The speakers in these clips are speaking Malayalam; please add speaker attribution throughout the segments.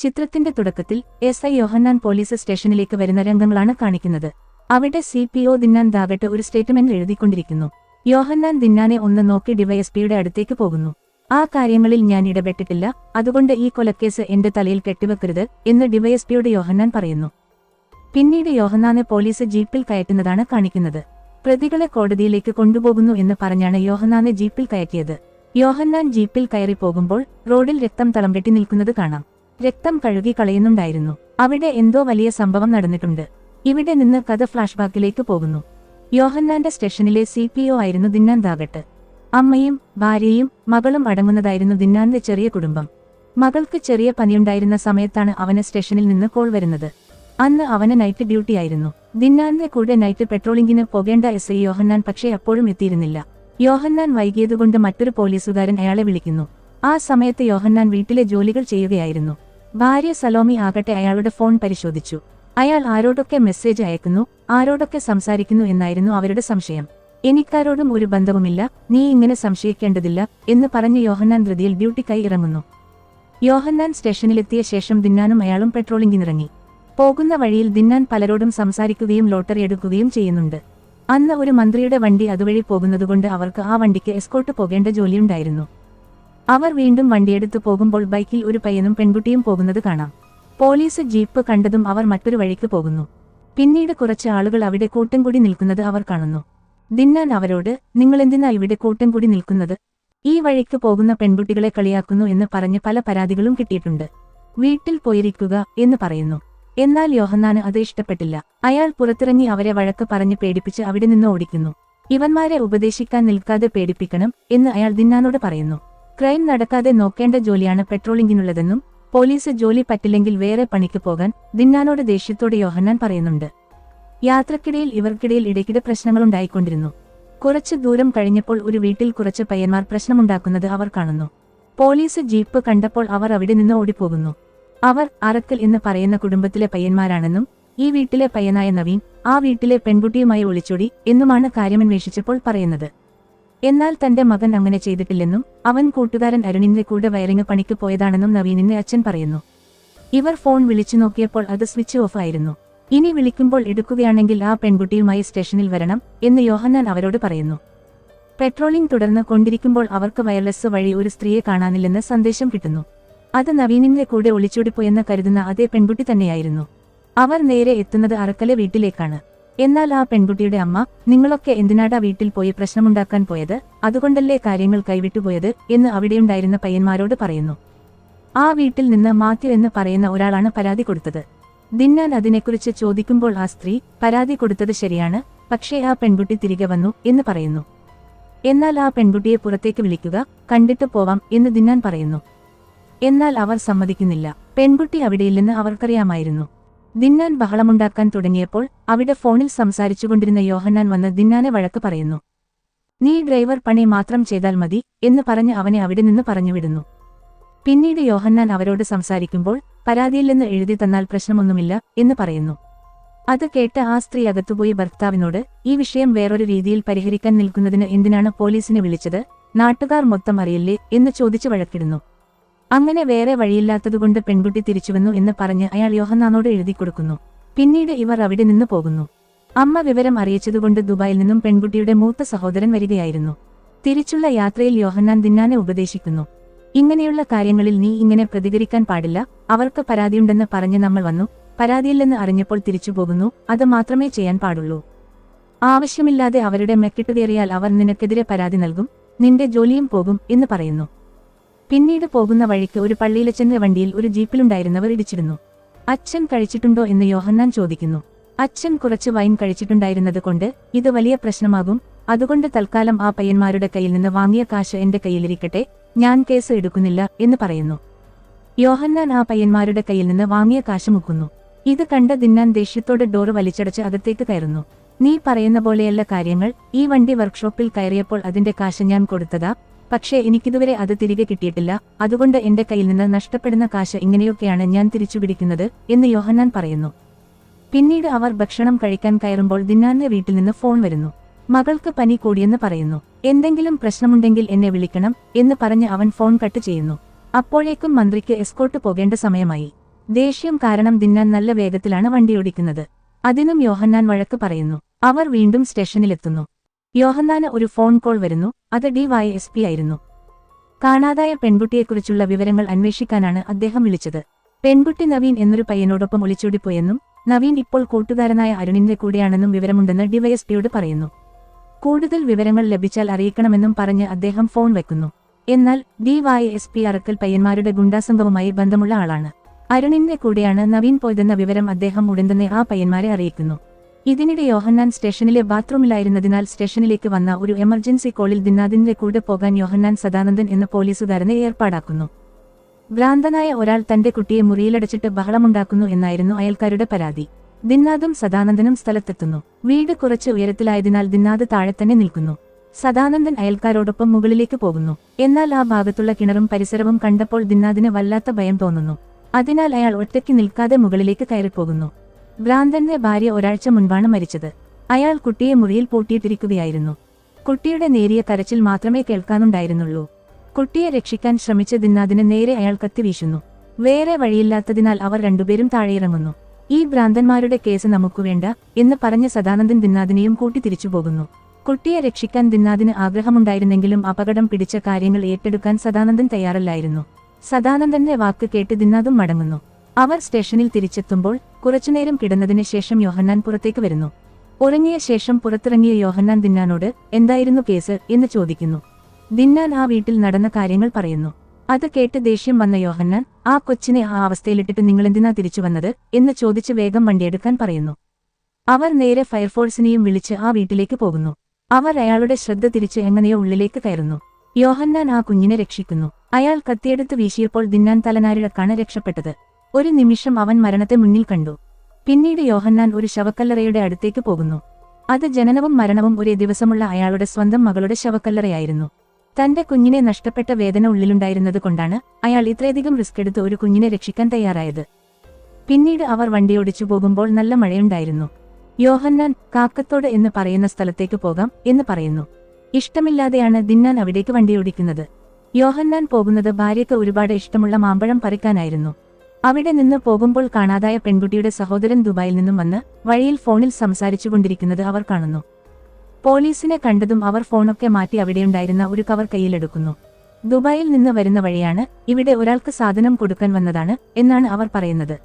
Speaker 1: ചിത്രത്തിന്റെ തുടക്കത്തിൽ എസ് ഐ യോഹന്നാൻ പോലീസ് സ്റ്റേഷനിലേക്ക് വരുന്ന രംഗങ്ങളാണ് കാണിക്കുന്നത്. അവിടെ സി പി ഒ ദിന്നാൻ ദാവട്ട് ഒരു സ്റ്റേറ്റ്മെന്റ് എഴുതിക്കൊണ്ടിരിക്കുന്നു. യോഹന്നാൻ ദിന്നാനെ ഒന്ന് നോക്കി ഡിവൈഎസ്പിയുടെ അടുത്തേക്ക് പോകുന്നു. ആ കാര്യങ്ങളിൽ ഞാൻ ഇടപെട്ടിട്ടില്ല അതുകൊണ്ട് ഈ കൊലക്കേസ് എന്റെ തലയിൽ കെട്ടിവെക്കരുത് എന്ന് ഡിവൈഎസ്പിയോട് യോഹന്നാൻ പറയുന്നു. പിന്നീട് യോഹന്നാനെ പോലീസ് ജീപ്പിൽ കയറ്റുന്നതാണ് കാണിക്കുന്നത്. പ്രതികളെ കോടതിയിലേക്ക് കൊണ്ടുപോകുന്നു എന്ന് പറഞ്ഞാണ് യോഹന്നാനെ ജീപ്പിൽ കയറ്റിയത്. യോഹന്നാൻ ജീപ്പിൽ കയറി പോകുമ്പോൾ റോഡിൽ രക്തം തളം വെട്ടി നിൽക്കുന്നത് കാണാം. രക്തം കഴുകി കളയുന്നുണ്ടായിരുന്നു അവിടെ എന്തോ വലിയ സംഭവം നടന്നിട്ടുണ്ട്. ഇവിടെ നിന്ന് കഥ ഫ്ലാഷ്ബാക്കിലേക്ക് പോകുന്നു. യോഹന്നാന്റെ സ്റ്റേഷനിലെ സി പി ഒ ആയിരുന്നു ദിന്നാൻ ദാഗട്ട് അമ്മയും ഭാര്യയും മകളും അടങ്ങുന്നതായിരുന്നു ദിന്നാന്റെ ചെറിയ കുടുംബം. മകൾക്ക് ചെറിയ പനിയുണ്ടായിരുന്ന സമയത്താണ് അവന് സ്റ്റേഷനിൽ നിന്ന് കോൾ വരുന്നത്. അന്ന് അവന് നൈറ്റ് ഡ്യൂട്ടി ആയിരുന്നു. ദിന്നാന്റെ കൂടെ നൈറ്റ് പെട്രോളിംഗിന് പോകേണ്ട എസ് ഐ യോഹന്നാൻ പക്ഷേ അപ്പോഴും എത്തിയിരുന്നില്ല. യോഹന്നാൻ വൈകിയതുകൊണ്ട് മറ്റൊരു പോലീസുകാരൻ അയാളെ വിളിക്കുന്നു. ആ സമയത്ത് യോഹന്നാൻ വീട്ടിലെ ജോലികൾ ചെയ്യുകയായിരുന്നു. ഭാര്യ സലോമി ആകട്ടെ അയാളുടെ ഫോൺ പരിശോധിച്ചു. അയാൾ ആരോടൊക്കെ മെസ്സേജ് അയക്കുന്നു ആരോടൊക്കെ സംസാരിക്കുന്നു എന്നായിരുന്നു അവരുടെ സംശയം. എനിക്കാരോടും ഒരു ബന്ധവുമില്ല നീ ഇങ്ങനെ സംശയിക്കേണ്ടതില്ല എന്ന് പറഞ്ഞ് യോഹന്നാൻ ധൃതിയിൽ ഡ്യൂട്ടിക്കായി ഇറങ്ങുന്നു. യോഹന്നാൻ സ്റ്റേഷനിലെത്തിയ ശേഷം ദിന്നാനും അയാളും പെട്രോളിംഗിനിറങ്ങി പോകുന്ന വഴിയിൽ ദിന്നാൻ പലരോടും സംസാരിക്കുകയും ലോട്ടറി എടുക്കുകയും ചെയ്യുന്നുണ്ട്. അന്ന് ഒരു മന്ത്രിയുടെ വണ്ടി അതുവഴി പോകുന്നതുകൊണ്ട് അവർക്ക് ആ വണ്ടിക്ക് എസ്കോട്ട് പോകേണ്ട ജോലിയുണ്ടായിരുന്നു. അവർ വീണ്ടും വണ്ടിയെടുത്തു പോകുമ്പോൾ ബൈക്കിൽ ഒരു പയ്യനും പെൺകുട്ടിയും പോകുന്നത് കാണാം. പോലീസ് ജീപ്പ് കണ്ടതും അവർ മറ്റൊരു വഴിക്ക് പോകുന്നു. പിന്നീട് കുറച്ച് ആളുകൾ അവിടെ കൂട്ടം കൂടി നിൽക്കുന്നത് അവർ കാണുന്നു. ദിന്നാൻ അവരോട് നിങ്ങൾ എന്തിനാ ഇവിടെ കൂട്ടം കൂടി നിൽക്കുന്നത്? ഈ വഴിക്ക് പോകുന്ന പെൺകുട്ടികളെ കളിയാക്കുന്നു എന്ന് പറഞ്ഞ് പല പരാതികളും കിട്ടിയിട്ടുണ്ട്. വീട്ടിൽ പോയിരിക്കുക എന്ന് പറയുന്നു. എന്നാൽ യോഹന്നാന് അത് ഇഷ്ടപ്പെട്ടില്ല. അയാൾ പുറത്തിറങ്ങി അവരെ വഴക്ക് പറഞ്ഞ് പേടിപ്പിച്ച് അവിടെ നിന്ന് ഓടിക്കുന്നു. ഇവന്മാരെ ഉപദേശിക്കാൻ നിൽക്കാതെ പേടിപ്പിക്കണം എന്ന് അയാൾ ദിന്നാനോട് പറയുന്നു. ക്രൈം നടക്കാതെ നോക്കേണ്ട ജോലിയാണ് പെട്രോളിംഗിനുള്ളതെന്നും പോലീസ് ജോലി പറ്റില്ലെങ്കിൽ വേറെ പണിക്ക് പോകാൻ ദിന്നാനോട് ദേഷ്യത്തോടെ യോഹന്നാൻ പറയുന്നുണ്ട്. യാത്രക്കിടയിൽ ഇവർക്കിടയിൽ ഇടയ്ക്കിടെ പ്രശ്നങ്ങളുണ്ടായിക്കൊണ്ടിരുന്നു. കുറച്ച് ദൂരം കഴിഞ്ഞപ്പോൾ ഒരു വീട്ടിൽ കുറച്ച് പയ്യന്മാർ പ്രശ്നമുണ്ടാക്കുന്നത് അവർ കാണുന്നു. പോലീസ് ജീപ്പ് കണ്ടപ്പോൾ അവർ അവിടെ നിന്ന് ഓടിപ്പോകുന്നു. അവർ അറക്കൽ എന്ന് പറയുന്ന കുടുംബത്തിലെ പയ്യന്മാരാണെന്നും ഈ വീട്ടിലെ പയ്യനായ നവീൻ ആ വീട്ടിലെ പെൺകുട്ടിയുമായി ഒളിച്ചോടി എന്നുമാണ് കാര്യമന്വേഷിച്ചപ്പോൾ പറയുന്നത്. എന്നാൽ തന്റെ മകൻ അങ്ങനെ ചെയ്തിട്ടില്ലെന്നും അവൻ കൂട്ടുകാരൻ അരുണിന്റെ കൂടെ വയറിങ് പണിക്ക് പോയതാണെന്നും നവീനിന്റെ അച്ഛൻ പറയുന്നു. ഇവർ ഫോൺ വിളിച്ചു നോക്കിയപ്പോൾ അത് സ്വിച്ച് ഓഫ് ആയിരുന്നു. ഇനി വിളിക്കുമ്പോൾ എടുക്കുകയാണെങ്കിൽ ആ പെൺകുട്ടിയുമായി സ്റ്റേഷനിൽ വരണം എന്ന് യോഹന്നാൻ അവരോട് പറയുന്നു. പെട്രോളിംഗ് തുടർന്ന് കൊണ്ടിരിക്കുമ്പോൾ അവർക്ക് വയർലെസ് വഴി ഒരു സ്ത്രീയെ കാണാനില്ലെന്ന് സന്ദേശം കിട്ടുന്നു. അത് നവീനിന്റെ കൂടെ ഒളിച്ചോടിപ്പോയെന്ന് കരുതുന്ന അതേ പെൺകുട്ടി തന്നെയായിരുന്നു. അവർ നേരെ എത്തുന്നത് അറക്കലെ വീട്ടിലേക്കാണ്. എന്നാൽ ആ പെൺകുട്ടിയുടെ അമ്മ നിങ്ങളൊക്കെ എന്തിനാടാ വീട്ടിൽ പോയി പ്രശ്നമുണ്ടാക്കാൻ പോയത്? അതുകൊണ്ടല്ലേ കാര്യങ്ങൾ കൈവിട്ടുപോയത് എന്ന് അവിടെയുണ്ടായിരുന്ന പയ്യന്മാരോട് പറയുന്നു. ആ വീട്ടിൽ നിന്ന് മാത്യു എന്ന് പറയുന്ന ഒരാളാണ് പരാതി കൊടുത്തത്. ദിന്നാൻ അതിനെക്കുറിച്ച് ചോദിക്കുമ്പോൾ ആ സ്ത്രീ പരാതി കൊടുത്തത് ശരിയാണ് പക്ഷേ ആ പെൺകുട്ടി തിരികെ വന്നു എന്ന് പറയുന്നു. എന്നാൽ ആ പെൺകുട്ടിയെ പുറത്തേക്ക് വിളിക്കുക കണ്ടിട്ട് പോവാം എന്ന് ദിന്നാൻ പറയുന്നു. എന്നാൽ അവർ സമ്മതിക്കുന്നില്ല. പെൺകുട്ടി അവിടെയില്ലെന്ന് അവർക്കറിയാമായിരുന്നു. ദിന്നാൻ ബഹളമുണ്ടാക്കാൻ തുടങ്ങിയപ്പോൾ അവിടെ ഫോണിൽ സംസാരിച്ചുകൊണ്ടിരുന്ന യോഹന്നാൻ വന്ന് ദിന്നാനെ വഴക്ക് പറയുന്നു. നീ ഡ്രൈവർ പണി മാത്രം ചെയ്താൽ മതി എന്ന് പറഞ്ഞ് അവനെ അവിടെ നിന്ന് പറഞ്ഞുവിടുന്നു. പിന്നീട് യോഹന്നാൻ അവരോട് സംസാരിക്കുമ്പോൾ പരാതിയില്ലെന്ന് എഴുതി തന്നാൽ പ്രശ്നമൊന്നുമില്ല എന്ന് പറയുന്നു. അത് കേട്ട് ആ സ്ത്രീ അകത്തുപോയി ഭർത്താവിനോട് ഈ വിഷയം വേറൊരു രീതിയിൽ പരിഹരിക്കാൻ നിൽക്കുന്നതിന് എന്തിനാണ് പോലീസിനെ വിളിച്ചത്? നാട്ടുകാർ മൊത്തം അറിയില്ലേ? എന്ന് ചോദിച്ചു വഴക്കിടുന്നു. അങ്ങനെ വേറെ വഴിയില്ലാത്തതുകൊണ്ട് പെൺകുട്ടി തിരിച്ചുവന്നു എന്ന് പറഞ്ഞ് അയാൾ യോഹന്നാനോട് എഴുതി കൊടുക്കുന്നു. പിന്നീട് ഇവർ അവിടെ നിന്ന് പോകുന്നു. അമ്മ വിവരം അറിയിച്ചതുകൊണ്ട് ദുബായിൽ നിന്നും പെൺകുട്ടിയുടെ മൂത്ത സഹോദരൻ വരികയായിരുന്നു. തിരിച്ചുള്ള യാത്രയിൽ യോഹന്നാൻ ദിന്നാനെ ഉപദേശിക്കുന്നു. ഇങ്ങനെയുള്ള കാര്യങ്ങളിൽ നീ ഇങ്ങനെ പ്രതികരിക്കാൻ പാടില്ല അവർക്ക് പരാതിയുണ്ടെന്ന് പറഞ്ഞ് നമ്മൾ വന്നു. പരാതിയില്ലെന്ന് അറിഞ്ഞപ്പോൾ തിരിച്ചു പോകുന്നു അത് മാത്രമേ ചെയ്യാൻ പാടുള്ളൂ. ആവശ്യമില്ലാതെ അവരുടെ മെക്കിട്ടുകയറിയാൽ അവർ നിനക്കെതിരെ പരാതി നൽകും നിന്റെ ജോലിയും പോകും എന്ന് പറയുന്നു. പിന്നീട് പോകുന്ന വഴിക്ക് ഒരു പള്ളിയിലച്ചന്റെ വണ്ടിയിൽ ഒരു ജീപ്പിലുണ്ടായിരുന്നവർ ഇടിച്ചിരുന്നു. അച്ഛൻ കഴിച്ചിട്ടുണ്ടോ? എന്ന് യോഹന്നാൻ ചോദിക്കുന്നു. അച്ഛൻ കുറച്ച് വൈൻ കഴിച്ചിട്ടുണ്ടായിരുന്നത് കൊണ്ട് ഇത് വലിയ പ്രശ്നമാകും. അതുകൊണ്ട് തൽക്കാലം ആ പയ്യന്മാരുടെ കയ്യിൽ നിന്ന് വാങ്ങിയ കാശ് എന്റെ കയ്യിലിരിക്കട്ടെ. ഞാൻ കേസ് എടുക്കുന്നില്ല എന്ന് പറയുന്നു. യോഹന്നാൻ ആ പയ്യന്മാരുടെ കയ്യിൽ നിന്ന് വാങ്ങിയ കാശ് മുക്കുന്നു. ഇത് കണ്ട ദിന്നാൻ ദേഷ്യത്തോടെ ഡോറ് വലിച്ചടച്ച് അകത്തേക്ക് കയറുന്നു. നീ പറയുന്ന പോലെയല്ല കാര്യങ്ങൾ. ഈ വണ്ടി വർക്ക്ഷോപ്പിൽ കയറിയപ്പോൾ അതിന്റെ കാശ് ഞാൻ കൊടുത്തതാ. പക്ഷേ എനിക്കിതുവരെ അത് തിരികെ കിട്ടിയിട്ടില്ല. അതുകൊണ്ട് എന്റെ കയ്യിൽ നിന്ന് നഷ്ടപ്പെടുന്ന കാശ് ഇങ്ങനെയൊക്കെയാണ് ഞാൻ തിരിച്ചുപിടിക്കുന്നത് എന്ന് യോഹന്നാൻ പറയുന്നു. പിന്നീട് അവർ ഭക്ഷണം കഴിക്കാൻ കയറുമ്പോൾ ദിന്നാന്റെ വീട്ടിൽ നിന്ന് ഫോൺ വരുന്നു. മകൾക്ക് പനി കൂടിയെന്ന് പറയുന്നു. എന്തെങ്കിലും പ്രശ്നമുണ്ടെങ്കിൽ എന്നെ വിളിക്കണം എന്ന് പറഞ്ഞ് അവൻ ഫോൺ കട്ട് ചെയ്യുന്നു. അപ്പോഴേക്കും മന്ത്രിക്ക് എസ്കോട്ട് പോകേണ്ട സമയമായി. ദേഷ്യം കാരണം ദിന്നാൻ നല്ല വേഗത്തിലാണ് വണ്ടിയോടിക്കുന്നത് അതിനും യോഹന്നാൻ വഴക്ക് പറയുന്നു. അവർ വീണ്ടും സ്റ്റേഷനിലെത്തുന്നു. യോഹന്നാന് ഒരു ഫോൺ കോൾ വരുന്നു. അത് ഡി വൈ എസ് പി ആയിരുന്നു. കാണാതായ പെൺകുട്ടിയെക്കുറിച്ചുള്ള വിവരങ്ങൾ അന്വേഷിക്കാനാണ് അദ്ദേഹം വിളിച്ചത്. പെൺകുട്ടി നവീൻ എന്നൊരു പയ്യനോടൊപ്പം ഒളിച്ചോടിപ്പോയെന്നും നവീൻ ഇപ്പോൾ കൂട്ടുകാരനായ അരുണിന്റെ കൂടെയാണെന്നും വിവരമുണ്ടെന്ന് ഡിവൈഎസ്പിയോട് പറയുന്നു. കൂടുതൽ വിവരങ്ങൾ ലഭിച്ചാൽ അറിയിക്കണമെന്നും പറഞ്ഞ് അദ്ദേഹം ഫോൺ വെക്കുന്നു. എന്നാൽ ഡിവൈഎസ്പി അറക്കൽ പയ്യന്മാരുടെ ഗുണ്ടാസംഘവുമായി ബന്ധമുള്ള ആളാണ്. അരുണിന്റെ കൂടെയാണ് നവീൻ പോയതെന്ന വിവരം അദ്ദേഹം ഉടൻ തന്നെ ആ പയ്യന്മാരെ അറിയിക്കുന്നു. ഇതിനിടെ യോഹന്നാൻ സ്റ്റേഷനിലെ ബാത്റൂമിലായിരുന്നതിനാൽ സ്റ്റേഷനിലേക്ക് വന്ന ഒരു എമർജൻസി കോളിൽ ദിനാദിന്റെ കൂടെ പോകാൻ യോഹന്നാൻ സദാനന്ദൻ എന്ന പോലീസുകാരനെ ഏർപ്പാടാക്കുന്നു. ഭ്രാന്തനായ ഒരാൾ തന്റെ കുട്ടിയെ മുറിയിലടച്ചിട്ട് ബഹളമുണ്ടാക്കുന്നു എന്നായിരുന്നു അയൽക്കാരുടെ പരാതി. ദിന്നാദും സദാനന്ദനും സ്ഥലത്തെത്തുന്നു. വീട് കുറച്ച് ഉയരത്തിലായതിനാൽ ദിന്നാദ് താഴെ തന്നെ നിൽക്കുന്നു. സദാനന്ദൻ അയൽക്കാരോടൊപ്പം മുകളിലേക്ക് പോകുന്നു. എന്നാൽ ആ ഭാഗത്തുള്ള കിണറും പരിസരവും കണ്ടപ്പോൾ ദിന്നാദിന് വല്ലാത്ത ഭയം തോന്നുന്നു. അതിനാൽ അയാൾ ഒറ്റയ്ക്ക് നിൽക്കാതെ മുകളിലേക്ക് കയറിപ്പോകുന്നു. ഭ്രാന്തന്റെ ഭാര്യ ഒരാഴ്ച മുൻപാണ് മരിച്ചത്. അയാൾ കുട്ടിയെ മുറിയിൽ പൂട്ടിയിട്ടിരിക്കുകയായിരുന്നു. കുട്ടിയുടെ നേരിയ കരച്ചിൽ മാത്രമേ കേൾക്കാനുണ്ടായിരുന്നുള്ളൂ. കുട്ടിയെ രക്ഷിക്കാൻ ശ്രമിച്ച ദിന്നാദിന് നേരെ അയാൾ കത്തി വീശുന്നു. വേറെ വഴിയില്ലാത്തതിനാൽ അവർ രണ്ടുപേരും താഴെയിറങ്ങുന്നു. ഈ ഭ്രാന്തന്മാരുടെ കേസ് നമുക്ക് വേണ്ട എന്ന് പറഞ്ഞ സദാനന്ദൻ ദിന്നാദിനെയും കൂട്ടി തിരിച്ചു പോകുന്നു. കുട്ടിയെ രക്ഷിക്കാൻ ദിന്നാദിന് ആഗ്രഹമുണ്ടായിരുന്നെങ്കിലും അപകടം പിടിച്ച കാര്യങ്ങൾ ഏറ്റെടുക്കാൻ സദാനന്ദൻ തയ്യാറല്ലായിരുന്നു. സദാനന്ദന്റെ വാക്ക് കേട്ട് ദിന്നാദും മടങ്ങുന്നു. അവർ സ്റ്റേഷനിൽ തിരിച്ചെത്തുമ്പോൾ കുറച്ചുനേരം കിടന്നതിന് ശേഷം യോഹന്നാൻ പുറത്തേക്ക് വരുന്നു. ഉറങ്ങിയ ശേഷം പുറത്തിറങ്ങിയ യോഹന്നാൻ ദിന്നാനോട് എന്തായിരുന്നു കേസ്? എന്ന് ചോദിക്കുന്നു. ദിന്നാൻ ആ വീട്ടിൽ നടന്ന കാര്യങ്ങൾ പറയുന്നു. അത് കേട്ട് ദേഷ്യം വന്ന യോഹന്നാൻ ആ കൊച്ചിനെ ആ അവസ്ഥയിലിട്ടിട്ട് നിങ്ങളെന്തിനാ തിരിച്ചു വന്നത്? എന്ന് ചോദിച്ച് വേഗം വണ്ടിയെടുക്കാൻ പറയുന്നു. അവർ നേരെ ഫയർഫോഴ്സിനെയും വിളിച്ച് ആ വീട്ടിലേക്ക് പോകുന്നു. അവർ അയാളുടെ ശ്രദ്ധ തിരിച്ച് എങ്ങനെയോ ഉള്ളിലേക്ക് കയറുന്നു. യോഹന്നാൻ ആ കുഞ്ഞിനെ രക്ഷിക്കുന്നു. അയാൾ കത്തിയെടുത്ത് വീശിയപ്പോൾ ദിന്നാൻ തലനാരിഴക്കാണ് രക്ഷപ്പെട്ടത്. ഒരു നിമിഷം അവൻ മരണത്തെ മുന്നിൽ കണ്ടു. പിന്നീട് യോഹന്നാൻ ഒരു ശവക്കല്ലറയുടെ അടുത്തേക്ക് പോകുന്നു. അത് ജനനവും മരണവും ഒരേ ദിവസമുള്ള അയാളുടെ സ്വന്തം മകളുടെ ശവക്കല്ലറയായിരുന്നു. തന്റെ കുഞ്ഞിനെ നഷ്ടപ്പെട്ട വേദന ഉള്ളിലുണ്ടായിരുന്നത് കൊണ്ടാണ് അയാൾ ഇത്രയധികം റിസ്ക് എടുത്ത് ഒരു കുഞ്ഞിനെ രക്ഷിക്കാൻ തയ്യാറായത്. പിന്നീട് അവർ വണ്ടി ഓടിച്ചു പോകുമ്പോൾ നല്ല മഴയുണ്ടായിരുന്നു. യോഹന്നാൻ കാക്കത്തോട് എന്ന് പറയുന്ന സ്ഥലത്തേക്ക് പോകാം എന്ന് പറയുന്നു. ഇഷ്ടമില്ലാതെയാണ് ദിന്നാൻ അവിടേക്ക് വണ്ടിയോടിക്കുന്നത് യോഹന്നാൻ പോകുന്നത് ഭാര്യയ്ക്ക് ഒരുപാട് ഇഷ്ടമുള്ള മാമ്പഴം പറിക്കാനായിരുന്നു. അവിടെ നിന്ന് പോകുമ്പോൾ കാണാതായ പെൺകുട്ടിയുടെ സഹോദരൻ ദുബായിൽ നിന്നും വന്ന് വഴിയിൽ ഫോണിൽ സംസാരിച്ചുകൊണ്ടിരിക്കുന്നത് അവർ കാണുന്നു. പോലീസിനെ കണ്ടതും അവർ ഫോണൊക്കെ മാറ്റി അവിടെയുണ്ടായിരുന്ന ഒരു കവർ കയ്യിലെടുക്കുന്നു. ദുബായിൽ നിന്ന് വരുന്ന വഴിയാണ് ഇവിടെ ഒരാൾക്ക് സാധനം കൊടുക്കാൻ വന്നതാണ് എന്നാണ് അവർ പറയുന്നത്.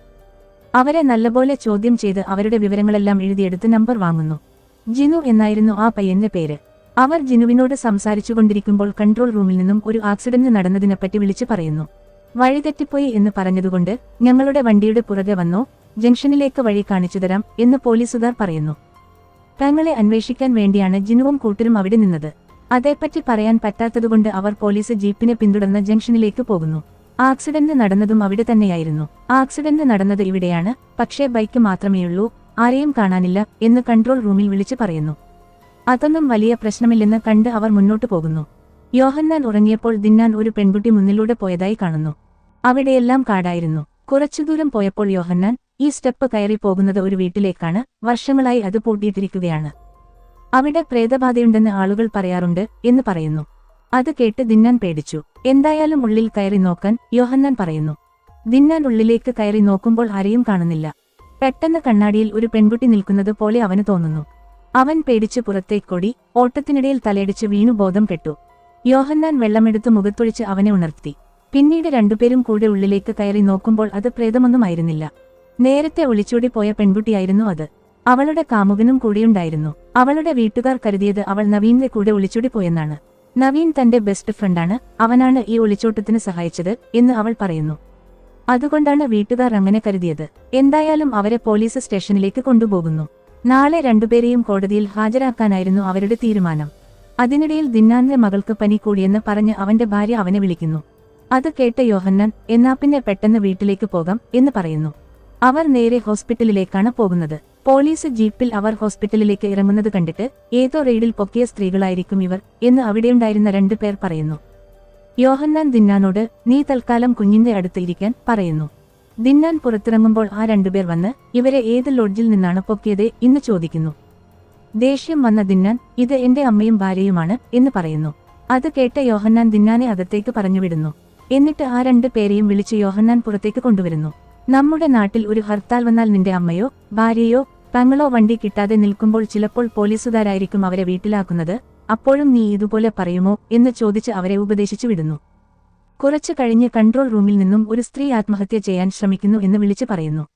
Speaker 1: അവരെ നല്ലപോലെ ചോദ്യം ചെയ്ത് അവരുടെ വിവരങ്ങളെല്ലാം എഴുതിയെടുത്ത് നമ്പർ വാങ്ങുന്നു. ജിനു എന്നായിരുന്നു ആ പയ്യന്റെ പേര്. അവർ ജിനുവിനോട് സംസാരിച്ചുകൊണ്ടിരിക്കുമ്പോൾ കൺട്രോൾ റൂമിൽ നിന്നും ഒരു ആക്സിഡന്റ് നടന്നതിനെപ്പറ്റി വിളിച്ചു പറയുന്നു. വഴിതെറ്റിപ്പോയി എന്ന് പറഞ്ഞതുകൊണ്ട് ഞങ്ങളുടെ വണ്ടിയുടെ പുറകെ വന്നോ ജംഗ്ഷനിലേക്ക് വഴി കാണിച്ചുതരാം എന്ന് പോലീസുകാർ പറയുന്നു. തങ്ങളെ അന്വേഷിക്കാൻ വേണ്ടിയാണ് ജിനുവും കൂട്ടരും അവിടെ നിന്നത്. അതേപ്പറ്റി പറയാൻ പറ്റാത്തതുകൊണ്ട് അവർ പോലീസ് ജീപ്പിനെ പിന്തുടർന്ന് ജംഗ്ഷനിലേക്ക് പോകുന്നു. ആക്സിഡന്റ് നടന്നതും അവിടെ തന്നെയായിരുന്നു. ആക്സിഡന്റ് നടന്നത് ഇവിടെയാണ് പക്ഷേ ബൈക്ക് മാത്രമേയുള്ളൂ ആരെയും കാണാനില്ല എന്ന് കൺട്രോൾ റൂമിൽ വിളിച്ചു പറയുന്നു. അതൊന്നും വലിയ പ്രശ്നമില്ലെന്ന് കണ്ട് അവർ മുന്നോട്ടു പോകുന്നു. യോഹന്നാൻ ഉറങ്ങിയപ്പോൾ ദിന്നാൻ ഒരു പെൺകുട്ടി മുന്നിലൂടെ പോയതായി കാണുന്നു. അവിടെയെല്ലാം കാടായിരുന്നു. കുറച്ചു ദൂരം പോയപ്പോൾ യോഹന്നാൻ ഈ സ്റ്റെപ്പ് കയറി പോകുന്നത് ഒരു വീട്ടിലേക്കാണ്. വർഷങ്ങളായി അത് പൂട്ടിയിട്ടിരിക്കുകയാണ്. അവിടെ പ്രേതബാധയുണ്ടെന്ന് ആളുകൾ പറയാറുണ്ട് എന്ന് പറയുന്നു. അത് കേട്ട് ദിന്നാൻ പേടിച്ചു. എന്തായാലും ഉള്ളിൽ കയറി നോക്കാൻ യോഹന്നാൻ പറയുന്നു. ദിന്നാൻ ഉള്ളിലേക്ക് കയറി നോക്കുമ്പോൾ ആരെയും കാണുന്നില്ല. പെട്ടെന്ന് കണ്ണാടിയിൽ ഒരു പെൺകുട്ടി നിൽക്കുന്നത് പോലെ അവന് തോന്നുന്നു. അവൻ പേടിച്ച് പുറത്തേക്കൊടി ഓട്ടത്തിനിടയിൽ തലയടിച്ച് വീണു ബോധം കെട്ടു യോഹന്നാൻ വെള്ളമെടുത്ത് മുഖത്തൊഴിച്ച് അവനെ ഉണർത്തി. പിന്നീട് രണ്ടുപേരും കൂടെ ഉള്ളിലേക്ക് കയറി നോക്കുമ്പോൾ അത് പ്രേതമൊന്നുമായിരുന്നില്ല. നേരത്തെ ഒളിച്ചോടി പോയ പെൺകുട്ടിയായിരുന്നു അത്. അവളുടെ കാമുകനും കൂടെയുണ്ടായിരുന്നു. അവളുടെ വീട്ടുകാർ കരുതിയത് അവൾ നവീന്റെ കൂടെ ഒളിച്ചോടി പോയെന്നാണ്. നവീൻ തന്റെ ബെസ്റ്റ് ഫ്രണ്ടാണ്. അവനാണ് ഈ ഒളിച്ചോട്ടത്തിന് സഹായിച്ചത് എന്ന് അവൾ പറയുന്നു. അതുകൊണ്ടാണ് വീട്ടുകാർ അങ്ങനെ കരുതിയത്. എന്തായാലും അവരെ പോലീസ് സ്റ്റേഷനിലേക്ക് കൊണ്ടുപോകുന്നു. നാളെ രണ്ടുപേരെയും കോടതിയിൽ ഹാജരാക്കാനായിരുന്നു അവരുടെ തീരുമാനം. അതിനിടയിൽ ദിന്നാന്റെ മകൾക്ക് പനി കൂടിയെന്ന് പറഞ്ഞ് അവന്റെ ഭാര്യ അവനെ വിളിക്കുന്നു. അത് കേട്ട യോഹന്നൻ എന്നാ പിന്നെ പെട്ടെന്ന് വീട്ടിലേക്ക് പോകാം എന്ന് പറയുന്നു. അവർ നേരെ ഹോസ്പിറ്റലിലേക്കാണ് പോകുന്നത്. പോലീസ് ജീപ്പിൽ അവർ ഹോസ്പിറ്റലിലേക്ക് ഇറങ്ങുന്നത് കണ്ടിട്ട് ഏതോ റെയ്ഡിൽ പൊക്കിയ സ്ത്രീകളായിരിക്കും ഇവർ എന്ന് അവിടെയുണ്ടായിരുന്ന രണ്ടു പേർ പറയുന്നു. യോഹന്നാൻ ദിന്നാനോട് നീ തൽക്കാലം കുഞ്ഞിന്റെ അടുത്ത് ഇരിക്കാൻ പറയുന്നു. ദിന്നാൻ പുറത്തിറങ്ങുമ്പോൾ ആ രണ്ടുപേർ വന്ന് ഇവരെ ഏത് ലോഡ്ജിൽ നിന്നാണ് പൊക്കിയത് എന്ന് ചോദിക്കുന്നു. ദേഷ്യം വന്ന ദിന്നാൻ ഇത് എന്റെ അമ്മയും ഭാര്യയുമാണ് എന്ന് പറയുന്നു. അത് കേട്ട യോഹന്നാൻ ദിന്നാനെ അകത്തേക്ക് പറഞ്ഞുവിടുന്നു. എന്നിട്ട് ആ രണ്ട് പേരെയും വിളിച്ച് യോഹന്നാൻ പുറത്തേക്ക് കൊണ്ടുവരുന്നു. നമ്മുടെ നാട്ടിൽ ഒരു ഹർത്താൽ വന്നാൽ നിന്റെ അമ്മയോ ഭാര്യയോ തങ്ങളോ വണ്ടി കിട്ടാതെ നിൽക്കുമ്പോൾ ചിലപ്പോൾ പോലീസുകാരായിരിക്കും അവരെ വീട്ടിലാക്കുന്നത്. അപ്പോഴും നീ ഇതുപോലെ പറയുമോ എന്ന് ചോദിച്ച് അവരെ ഉപദേശിച്ചു വിടുന്നു. കുറച്ചു കഴിഞ്ഞ് കൺട്രോൾ റൂമിൽ നിന്നും ഒരു സ്ത്രീ ആത്മഹത്യ ചെയ്യാൻ ശ്രമിക്കുന്നു എന്ന് വിളിച്ചു പറയുന്നു.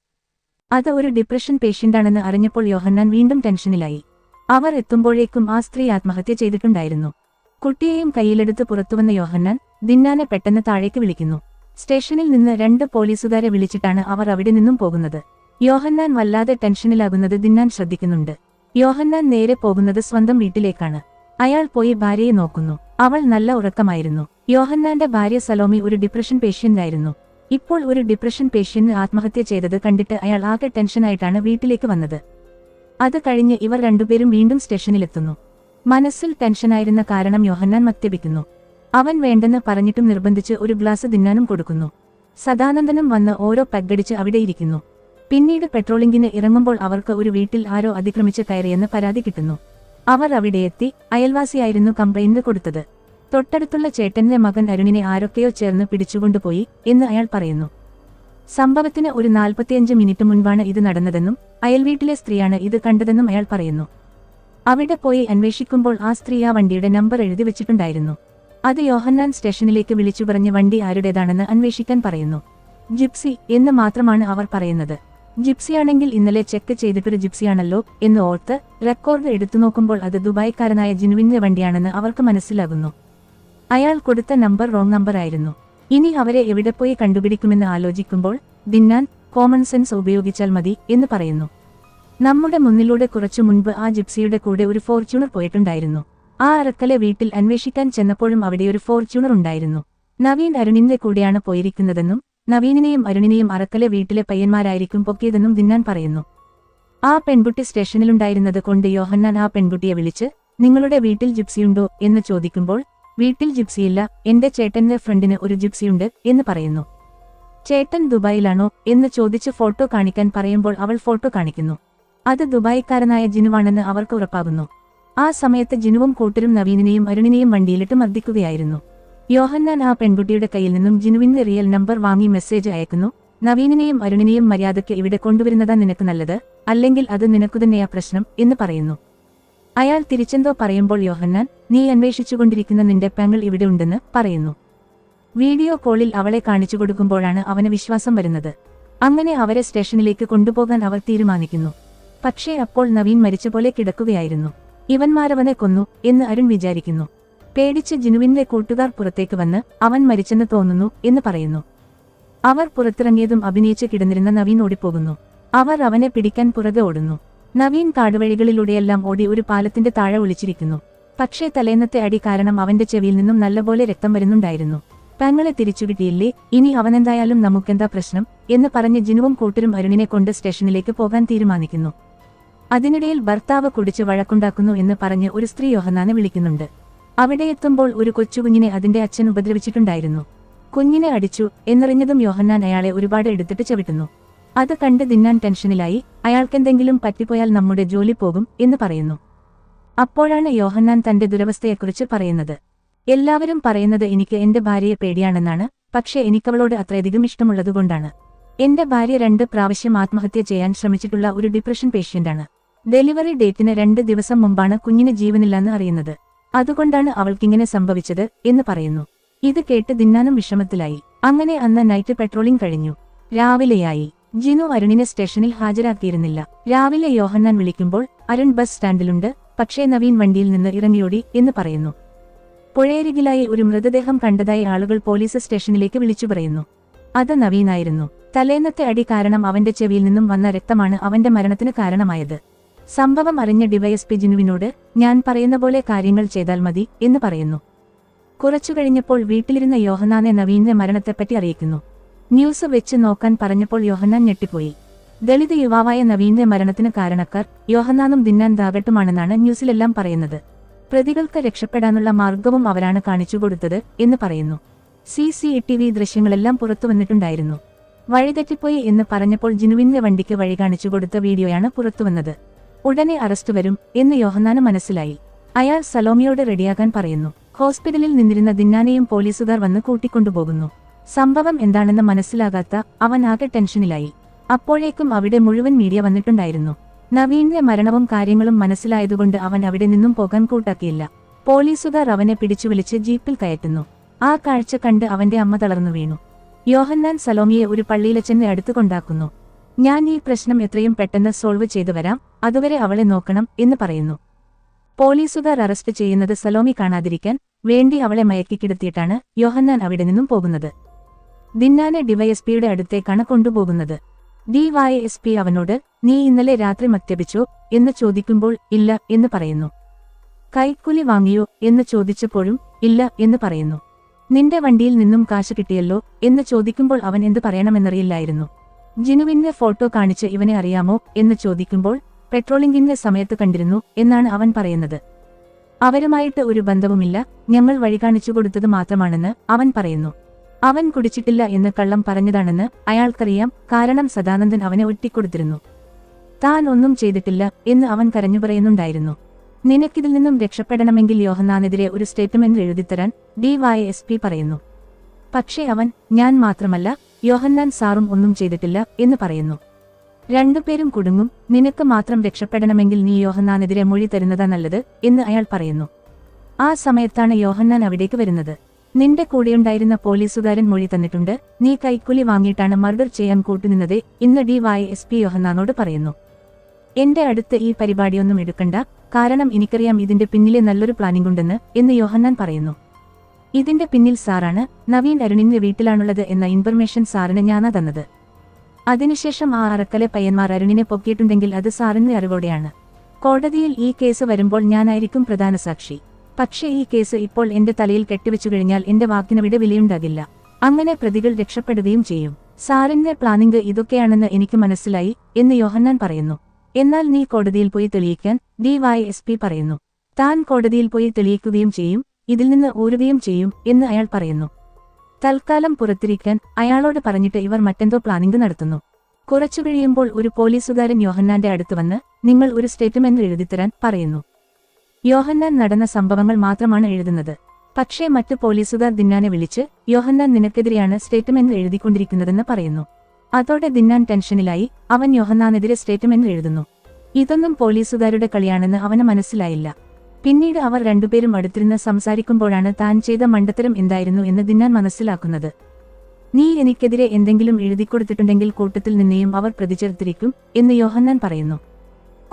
Speaker 1: അത് ഒരു ഡിപ്രഷൻ പേഷ്യന്റാണെന്ന് അറിഞ്ഞപ്പോൾ യോഹന്നാൻ വീണ്ടും ടെൻഷനിലായി. അവർ എത്തുമ്പോഴേക്കും ആ സ്ത്രീ ആത്മഹത്യ ചെയ്തിട്ടുണ്ടായിരുന്നു. കുട്ടിയെയും കയ്യിലെടുത്ത് പുറത്തുവന്ന യോഹന്നാൻ ദിന്നാനെ പെട്ടെന്ന് താഴേക്ക് വിളിക്കുന്നു. സ്റ്റേഷനിൽ നിന്ന് രണ്ട് പോലീസുകാരെ വിളിച്ചിട്ടാണ് അവർ അവിടെ നിന്നും പോകുന്നത്. യോഹന്നാൻ വല്ലാതെ ടെൻഷനിലാകുന്നത് ദിന്നാൻ ശ്രദ്ധിക്കുന്നുണ്ട്. യോഹന്നാൻ നേരെ പോകുന്നത് സ്വന്തം വീട്ടിലേക്കാണ്. അയാൾ പോയി ഭാര്യയെ നോക്കുന്നു. അവൾ നല്ല ഉറക്കമായിരുന്നു. യോഹന്നാന്റെ ഭാര്യ സലോമി ഒരു ഡിപ്രഷൻ പേഷ്യന്റായിരുന്നു ഇപ്പോൾ ഒരു ഡിപ്രഷൻ പേഷ്യന്റ് ആത്മഹത്യ ചെയ്തത് കണ്ടിട്ട് അയാൾ ആകെ ടെൻഷനായിട്ടാണ് വീട്ടിലേക്ക് വന്നത്. അത് കഴിഞ്ഞ് ഇവർ രണ്ടുപേരും വീണ്ടും സ്റ്റേഷനിലെത്തുന്നു. മനസ്സിൽ ടെൻഷനായിരുന്ന കാരണം യോഹന്നാൻ മദ്യപിക്കുന്നു. അവൻ വേണ്ടെന്ന് പറഞ്ഞിട്ടും നിർബന്ധിച്ച് ഒരു ഗ്ലാസ് തിന്നാനും കൊടുക്കുന്നു. സദാനന്ദനും വന്ന് ഓരോ പെഗ്ഗടിച്ച് അവിടെയിരിക്കുന്നു പിന്നീട് പെട്രോളിംഗിന് ഇറങ്ങുമ്പോൾ അവർക്ക് ഒരു വീട്ടിൽ ആരോ അതിക്രമിച്ച് കയറിയെന്ന് പരാതി കിട്ടുന്നു. അവർ അവിടെയെത്തി അയൽവാസിയായിരുന്നു കംപ്ലൈന്റ് കൊടുത്തത്. തൊട്ടടുത്തുള്ള ചേട്ടന്റെ മകൻ അരുണിനെ ആരൊക്കെയോ ചേർന്ന് പിടിച്ചുകൊണ്ടുപോയി എന്ന് അയാൾ പറയുന്നു. സംഭവത്തിന് ഒരു നാൽപ്പത്തിയഞ്ച് മിനിറ്റ് മുൻപാണ് ഇത് നടന്നതെന്നും അയൽവീട്ടിലെ സ്ത്രീയാണ് ഇത് കണ്ടതെന്നും അയാൾ പറയുന്നു. അവിടെ പോയി അന്വേഷിക്കുമ്പോൾ ആ സ്ത്രീ ആ വണ്ടിയുടെ നമ്പർ എഴുതി വെച്ചിട്ടുണ്ടായിരുന്നു. അത് യോഹന്നാൻ സ്റ്റേഷനിലേക്ക് വിളിച്ചു പറഞ്ഞ് വണ്ടി ആരുടേതാണെന്ന് അന്വേഷിക്കാൻ പറയുന്നു. ജിപ്സി എന്ന് മാത്രമാണ് അവർ പറയുന്നത്. ജിപ്സിയാണെങ്കിൽ ഇന്നലെ ചെക്ക് ചെയ്തിട്ടൊരു ജിപ്സിയാണല്ലോ എന്ന് ഓർത്ത് റെക്കോർഡ് എടുത്തു നോക്കുമ്പോൾ അത് ദുബായ്ക്കാരനായ ജിനുവിന്റെ വണ്ടിയാണെന്ന് അവർക്ക് മനസ്സിലാകുന്നു. അയാൾ കൊടുത്ത നമ്പർ റോങ് നമ്പർ ആയിരുന്നു ഇനി അവരെ എവിടെ പോയി കണ്ടുപിടിക്കുമെന്ന് ആലോചിക്കുമ്പോൾ ദിന്നാൻ കോമൺ സെൻസ് ഉപയോഗിച്ചാൽ മതി എന്ന് പറയുന്നു. നമ്മുടെ മുന്നിലൂടെ കുറച്ചു മുൻപ് ആ ജിപ്സിയുടെ കൂടെ ഒരു ഫോർച്യൂണർ പോയിട്ടുണ്ടായിരുന്നു. ആ അറക്കലെ വീട്ടിൽ അന്വേഷിക്കാൻ ചെന്നപ്പോഴും അവിടെ ഒരു ഫോർച്യൂണർ ഉണ്ടായിരുന്നു. നവീൻ അരുണിന്റെ കൂടെയാണ് പോയിരിക്കുന്നതെന്നും നവീനിനെയും അരുണിനെയും അറക്കലെ വീട്ടിലെ പയ്യന്മാരായിരിക്കും പൊക്കിയതെന്നും ദിന്നാൻ പറയുന്നു. ആ പെൺകുട്ടി സ്റ്റേഷനിലുണ്ടായിരുന്നത് കൊണ്ട് യോഹന്നാൻ ആ പെൺകുട്ടിയെ വിളിച്ച് നിങ്ങളുടെ വീട്ടിൽ ജിപ്സിയുണ്ടോ എന്ന് ചോദിക്കുമ്പോൾ വീട്ടിൽ ജിപ്സിയില്ല എന്റെ ചേട്ടന്റെ ഫ്രണ്ടിന് ഒരു ജിപ്സിയുണ്ട് എന്ന് പറയുന്നു. ചേട്ടൻ ദുബായിലാണോ? എന്ന് ചോദിച്ച് ഫോട്ടോ കാണിക്കാൻ പറയുമ്പോൾ അവൾ ഫോട്ടോ കാണിക്കുന്നു. അത് ദുബായിക്കാരനായ ജിനുവാണെന്ന് അവർക്ക് ഉറപ്പാകുന്നു. ആ സമയത്ത് ജിനുവും കൂട്ടരും നവീനിനെയും അരുണിനെയും വണ്ടിയിലിട്ട് മർദ്ദിക്കുകയായിരുന്നു. യോഹന്നാൻ ആ പെൺകുട്ടിയുടെ കയ്യിൽ നിന്നും ജിനുവിന്റെ റിയൽ നമ്പർ വാങ്ങി മെസ്സേജ് അയക്കുന്നു നവീനിനെയും അരുണിനെയും മര്യാദയ്ക്ക് ഇവിടെ കൊണ്ടുവരുന്നതാ നിനക്ക് നല്ലത് അല്ലെങ്കിൽ അത് നിനക്കു തന്നെയാ പ്രശ്നം എന്ന് പറയുന്നു. അയാൾ തിരിച്ചെന്തോ പറയുമ്പോൾ യോഹന്നാൻ നീ അന്വേഷിച്ചുകൊണ്ടിരിക്കുന്ന നിന്റെ പെങ്ങൾ ഇവിടെ ഉണ്ടെന്ന് പറയുന്നു. വീഡിയോ കോളിൽ അവളെ കാണിച്ചു കൊടുക്കുമ്പോഴാണ് അവന് വിശ്വാസം വരുന്നത്. അങ്ങനെ അവരെ സ്റ്റേഷനിലേക്ക് കൊണ്ടുപോകാൻ അവർ തീരുമാനിക്കുന്നു. പക്ഷേ അപ്പോൾ നവീൻ മരിച്ചപോലെ കിടക്കുകയായിരുന്നു. ഇവന്മാരവനെ കൊന്നു എന്ന് അരുൺ വിചാരിക്കുന്നു. പേടിച്ച് ജിനുവിന്റെ കൂട്ടുകാർ പുറത്തേക്ക് വന്ന് അവൻ മരിച്ചെന്ന് തോന്നുന്നു എന്ന് പറയുന്നു. അവർ പുറത്തിറങ്ങിയതും അഭിനയിച്ച് കിടന്നിരുന്ന നവീൻ ഓടിപ്പോകുന്നു. അവർ അവനെ പിടിക്കാൻ പുറകെ ഓടുന്നു. നവീൻ കാടുവഴികളിലൂടെയെല്ലാം ഓടി ഒരു പാലത്തിന്റെ താഴെ ഒളിച്ചിരിക്കുന്നു. പക്ഷേ തലേന്നത്തെ അടി കാരണം അവന്റെ ചെവിയിൽ നിന്നും നല്ലപോലെ രക്തം വരുന്നുണ്ടായിരുന്നു. പെങ്ങളെ തിരിച്ചുകിട്ടിയില്ലേ? ഇനി അവനെന്തായാലും നമുക്കെന്താ പ്രശ്നം? എന്ന് പറഞ്ഞ് ജിനുവും കൂട്ടരും അരുണിനെ കൊണ്ട് സ്റ്റേഷനിലേക്ക് പോകാൻ തീരുമാനിക്കുന്നു. അതിനിടയിൽ ഭർത്താവ് കുടിച്ച് വഴക്കുണ്ടാക്കുന്നു എന്ന് പറഞ്ഞ് ഒരു സ്ത്രീ യോഹന്നാനെ വിളിക്കുന്നുണ്ട്. അവിടെ എത്തുമ്പോൾ ഒരു കൊച്ചുകുഞ്ഞിനെ അതിന്റെ അച്ഛൻ ഉപദ്രവിച്ചിട്ടുണ്ടായിരുന്നു. കുഞ്ഞിനെ അടിച്ചു എന്നറിഞ്ഞതും യോഹന്നാൻ അയാളെ ഒരുപാട് എടുത്തിട്ട് ചവിട്ടുന്നു. അത് കണ്ട് തിന്നാൻ ടെൻഷനിലായി അയാൾക്കെന്തെങ്കിലും പറ്റിപ്പോയാൽ നമ്മുടെ ജോലി പോകും എന്ന് പറയുന്നു. അപ്പോഴാണ് യോഹന്നാൻ തന്റെ ദുരവസ്ഥയെക്കുറിച്ച് പറയുന്നത്. എല്ലാവരും പറയുന്നത് എനിക്ക് എന്റെ ഭാര്യയെ പേടിയാണെന്നാണ് പക്ഷേ എനിക്കവളോട് അത്രയധികം ഇഷ്ടമുള്ളതുകൊണ്ടാണ്. എന്റെ ഭാര്യ രണ്ട് പ്രാവശ്യം ആത്മഹത്യ ചെയ്യാൻ ശ്രമിച്ചിട്ടുള്ള ഒരു ഡിപ്രഷൻ പേഷ്യന്റാണ് ഡെലിവറി ഡേറ്റിന് രണ്ട് ദിവസം മുമ്പാണ് കുഞ്ഞിന് ജീവനില്ലെന്ന് അറിയുന്നത്. അതുകൊണ്ടാണ് അവൾക്കിങ്ങനെ സംഭവിച്ചത് എന്ന് പറയുന്നു. ഇത് കേട്ട് ദിന്നാനും വിഷമത്തിലായി. അങ്ങനെ അന്ന് നൈറ്റ് പെട്രോളിംഗ് കഴിഞ്ഞു. രാവിലെയായി. ജിനു അരുണിനെ സ്റ്റേഷനിൽ ഹാജരാക്കിയിരുന്നില്ല. രാവിലെ യോഹന്നാൻ വിളിക്കുമ്പോൾ അരുൺ ബസ് സ്റ്റാൻഡിലുണ്ട്. പക്ഷേ നവീൻ വണ്ടിയിൽ നിന്ന് ഇറങ്ങിയോടി എന്ന് പറയുന്നു. പുഴയരികിലായി ഒരു മൃതദേഹം കണ്ടതായി ആളുകൾ പോലീസ് സ്റ്റേഷനിലേക്ക് വിളിച്ചു പറയുന്നു. അത് നവീനായിരുന്നു. തലേന്നത്തെ അടി കാരണം അവന്റെ ചെവിയിൽ നിന്നും വന്ന രക്തമാണ് അവന്റെ മരണത്തിന് കാരണമായത്. സംഭവം അറിഞ്ഞ ഡിവൈഎസ്പി ജിനുവിനോട് ഞാൻ പറയുന്ന പോലെ കാര്യങ്ങൾ ചെയ്താൽ മതി എന്ന് പറയുന്നു. കുറച്ചു കഴിഞ്ഞപ്പോൾ വീട്ടിലിരുന്ന യോഹനാനെ നവീന്റെ മരണത്തെപ്പറ്റി അറിയിക്കുന്നു. ന്യൂസ് വെച്ച് നോക്കാൻ പറഞ്ഞപ്പോൾ യോഹന്നാൻ ഞെട്ടിപ്പോയി. ദളിത് യുവാവായ നവീന്റെ മരണത്തിന് കാരണക്കാർ യോഹന്നാനും ദിന്നാൻ ദാഗട്ടുമാണെന്നാണ് ന്യൂസിലെല്ലാം പറയുന്നത്. പ്രതികൾക്ക് രക്ഷപ്പെടാനുള്ള മാർഗവും അവരാണ് കാണിച്ചുകൊടുത്തത് എന്ന് പറയുന്നു. സി സി ടി വി ദൃശ്യങ്ങളെല്ലാം പുറത്തുവന്നിട്ടുണ്ടായിരുന്നു വഴിതെറ്റിപ്പോയി എന്ന് പറഞ്ഞപ്പോൾ ജിനുവിന്റെ വണ്ടിക്ക് വഴി കാണിച്ചുകൊടുത്ത വീഡിയോയാണ് പുറത്തുവന്നത് ഉടനെ അറസ്റ്റ് വരും എന്ന് യോഹന്നാന് മനസ്സിലായി. അയാൾ സലോമിയോട് റെഡിയാകാൻ പറയുന്നു. ഹോസ്പിറ്റലിൽ നിന്നിരുന്ന ദിന്നാനെയും പോലീസുകാർ വന്ന് കൂട്ടിക്കൊണ്ടുപോകുന്നു. സംഭവം എന്താണെന്ന് മനസ്സിലാകാത്ത അവൻ ആകെ ടെൻഷനിലായി. അപ്പോഴേക്കും അവിടെ മുഴുവൻ മീഡിയ വന്നിട്ടുണ്ടായിരുന്നു. നവീന്റെ മരണവും കാര്യങ്ങളും മനസ്സിലായതുകൊണ്ട് അവൻ അവിടെ നിന്നും പോകാൻ കൂട്ടാക്കിയില്ല. പോലീസുകാർ അവനെ പിടിച്ചു വിളിച്ച് ജീപ്പിൽ കയറ്റുന്നു. ആ കാഴ്ച കണ്ട് അവന്റെ അമ്മ തളർന്നു വീണു. യോഹന്നാൻ സലോമിയെ ഒരു പള്ളിയിലച്ചന്റെ അടുത്ത് കൊണ്ടാക്കുന്നു ഞാൻ ഈ പ്രശ്നം എത്രയും പെട്ടെന്ന് സോൾവ് ചെയ്തു വരാം അതുവരെ അവളെ നോക്കണം എന്ന് പറയുന്നു. പോലീസുകാർ അറസ്റ്റ് ചെയ്യുന്നത് സലോമി കാണാതിരിക്കാൻ വേണ്ടി അവളെ മയക്കിക്കിടത്തിയിട്ടാണ് യോഹന്നാൻ അവിടെ നിന്നും പോകുന്നത്. ദിന്നാനെ ഡിവൈഎസ്പിയുടെ അടുത്തേക്കാണ് കൊണ്ടുപോകുന്നത്. ഡിവൈഎസ്പി അവനോട് നീ ഇന്നലെ രാത്രി മദ്യപിച്ചോ? എന്ന് ചോദിക്കുമ്പോൾ ഇല്ല എന്ന് പറയുന്നു. കൈക്കൂലി വാങ്ങിയോ? എന്ന് ചോദിച്ചപ്പോഴും ഇല്ല എന്ന് പറയുന്നു. നിന്റെ വണ്ടിയിൽ നിന്നും കാശ് കിട്ടിയല്ലോ? എന്ന് ചോദിക്കുമ്പോൾ അവൻ എന്ത് പറയണമെന്നറിയില്ലായിരുന്നു. ജിനുവിന്റെ ഫോട്ടോ കാണിച്ച് ഇവനെ അറിയാമോ എന്ന് ചോദിക്കുമ്പോൾ പെട്രോളിംഗിന്റെ സമയത്ത് കണ്ടിരുന്നു എന്നാണ് അവൻ പറയുന്നത്. അവരുമായിട്ട് ഒരു ബന്ധവുമില്ല ഞങ്ങൾ വഴി കാണിച്ചു കൊടുത്തത് മാത്രമാണെന്ന് അവൻ പറയുന്നു. അവൻ കുടിച്ചിട്ടില്ല എന്ന് കള്ളം പറഞ്ഞതാണെന്ന് അയാൾക്കറിയാം കാരണം സദാനന്ദൻ അവനെ ഒറ്റിക്കൊടുത്തിരുന്നു. താൻ ഒന്നും ചെയ്തിട്ടില്ല എന്ന് അവൻ കരഞ്ഞു പറയുന്നുണ്ടായിരുന്നു. നിനക്കിതിൽ നിന്നും രക്ഷപ്പെടണമെങ്കിൽ യോഹന്നാനെതിരെ ഒരു സ്റ്റേറ്റ്മെന്റ് എഴുതിത്തരാൻ ഡി വായ എസ് പി പറയുന്നു. പക്ഷേ അവൻ ഞാൻ മാത്രമല്ല യോഹന്നാൻ സാറും ഒന്നും ചെയ്തിട്ടില്ല എന്ന് പറയുന്നു. രണ്ടുപേരും കുടുങ്ങും നിനക്ക് മാത്രം രക്ഷപ്പെടണമെങ്കിൽ നീ യോഹന്നാനെതിരെ മൊഴി തരുന്നതാ നല്ലത് എന്ന് അയാൾ പറയുന്നു. ആ സമയത്താണ് യോഹന്നാൻ അവിടേക്ക് വരുന്നത്. നിന്റെ കൂടെയുണ്ടായിരുന്ന പോലീസുകാരൻ മൊഴി തന്നിട്ടുണ്ട് നീ കൈക്കൂലി വാങ്ങിയിട്ടാണ് മർഡർ ചെയ്യാൻ കൂട്ടുനിന്നത് ഇന്ന് ഡി വായ എസ് പി യോഹന്നാനോട് പറയുന്നു. എന്റെ അടുത്ത് ഈ പരിപാടിയൊന്നും എടുക്കണ്ട കാരണം എനിക്കറിയാം ഇതിന്റെ പിന്നിലെ നല്ലൊരു പ്ലാനിംഗ് ഉണ്ടെന്ന് എന്ന് യോഹന്നാൻ പറയുന്നു. ഇതിന്റെ പിന്നിൽ സാറാണ് നവീൻ അരുണിന്റെ വീട്ടിലാണുള്ളത് എന്ന ഇൻഫർമേഷൻ സാറിന് ഞാനാ തന്നത്. അതിനുശേഷം ആ അറക്കലെ പയ്യന്മാർ അരുണിനെ പൊക്കിയിട്ടുണ്ടെങ്കിൽ അത് സാറിന്റെ അറിവോടെയാണ്. കോടതിയിൽ ഈ കേസ് വരുമ്പോൾ ഞാനായിരിക്കും പ്രധാന സാക്ഷി. പക്ഷേ ഈ കേസ് ഇപ്പോൾ എന്റെ തലയിൽ കെട്ടിവെച്ചു കഴിഞ്ഞാൽ എന്റെ വാക്കിന് വാക്കിനവിടെ വിലയുണ്ടാകില്ല. അങ്ങനെ പ്രതികൾ രക്ഷപ്പെടുകയും ചെയ്യും. സാറിന്റെ പ്ലാനിംഗ് ഇതൊക്കെയാണെന്ന് എനിക്ക് മനസ്സിലായി എന്ന് യോഹന്നാൻ പറയുന്നു. എന്നാൽ നീ കോടതിയിൽ പോയി തെളിയിക്കാൻ പി പറയുന്നു. താൻ കോടതിയിൽ പോയി തെളിയിക്കുകയും ചെയ്യും. ഇതിൽ നിന്ന് ഊരുകയും ചെയ്യും എന്ന് അയാൾ പറയുന്നു. തൽക്കാലം പുറത്തിരിക്കാൻ അയാളോട് പറഞ്ഞിട്ട് ഇവർ മറ്റെന്തോ പ്ലാനിംഗ് നടത്തുന്നു. കുറച്ചു കഴിയുമ്പോൾ ഒരു പോലീസുകാരൻ യോഹന്നാന്റെ അടുത്ത് വന്ന് നിങ്ങൾ ഒരു സ്റ്റേറ്റ്മെന്റ് എഴുതിത്തരാൻ പറയുന്നു. യോഹന്നാൻ നടന്ന സംഭവങ്ങൾ മാത്രമാണ് എഴുതുന്നത്. പക്ഷേ മറ്റ് പോലീസുകാർ ദിന്നാനെ വിളിച്ച് യോഹന്നാൻ നിനക്കെതിരെയാണ് സ്റ്റേറ്റ്മെന്റ് എഴുതിക്കൊണ്ടിരിക്കുന്നതെന്ന് പറയുന്നു. അതോടെ ദിന്നാൻ ടെൻഷനിലായി അവൻ യോഹന്നാനെതിരെ സ്റ്റേറ്റ്മെന്റ് എഴുതുന്നു. ഇതൊന്നും പോലീസുകാരുടെ കളിയാണെന്ന് അവന് മനസ്സിലായില്ല. പിന്നീട് അവർ രണ്ടുപേരും അടുത്തിരുന്ന് സംസാരിക്കുമ്പോഴാണ് താൻ ചെയ്ത മണ്ടത്തരം എന്തായിരുന്നു എന്ന് ദിന്നാൻ മനസ്സിലാക്കുന്നത്. നീ എനിക്കെതിരെ എന്തെങ്കിലും എഴുതിക്കൊടുത്തിട്ടുണ്ടെങ്കിൽ കൂട്ടത്തിൽ നിന്നെയും അവർ പ്രതിചേർത്തിരിക്കും എന്ന് യോഹന്നാൻ പറയുന്നു.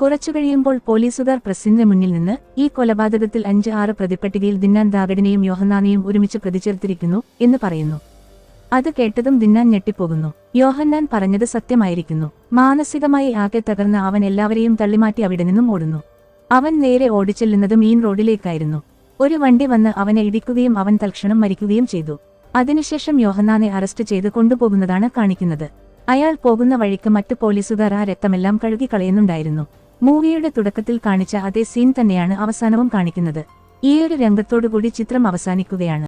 Speaker 1: കുറച്ചു കഴിയുമ്പോൾ പോലീസുകാർ പ്രസിന്റെ മുന്നിൽ നിന്ന് ഈ കൊലപാതകത്തിൽ അഞ്ച് ആറ് പ്രതിപ്പട്ടികയിൽ ദിന്നാൻ ദാഗഡിനെയും യോഹന്നാനെയും ഒരുമിച്ച് പ്രതിചേർത്തിരിക്കുന്നു എന്ന് പറയുന്നു. അത് കേട്ടതും ദിന്നാൻ ഞെട്ടിപ്പോകുന്നു. യോഹന്നാൻ പറഞ്ഞത് സത്യമായിരിക്കുന്നു. മാനസികമായി ആകെ തകർന്ന അവൻ എല്ലാവരെയും തള്ളിമാറ്റി അവിടെ നിന്നും ഓടുന്നു. അവൻ നേരെ ഓടിച്ചെല്ലുന്നത് മീൻ റോഡിലേക്കായിരുന്നു. ഒരു വണ്ടി വന്ന് അവനെ ഇടിക്കുകയും അവൻ തൽക്ഷണം മരിക്കുകയും ചെയ്തു. അതിനുശേഷം യോഹന്നാനെ അറസ്റ്റ് ചെയ്ത് കൊണ്ടുപോകുന്നതാണ് കാണിക്കുന്നത്. അയാൾ പോകുന്ന വഴിക്ക് മറ്റു പോലീസുകാർ ആ രക്തമെല്ലാം കഴുകി കളയുന്നുണ്ടായിരുന്നു മൂവിയുടെ തുടക്കത്തിൽ കാണിച്ച അതേ സീൻ തന്നെയാണ് അവസാനവും കാണിക്കുന്നത്. ഈയൊരു രംഗത്തോടുകൂടി ചിത്രം അവസാനിക്കുകയാണ്.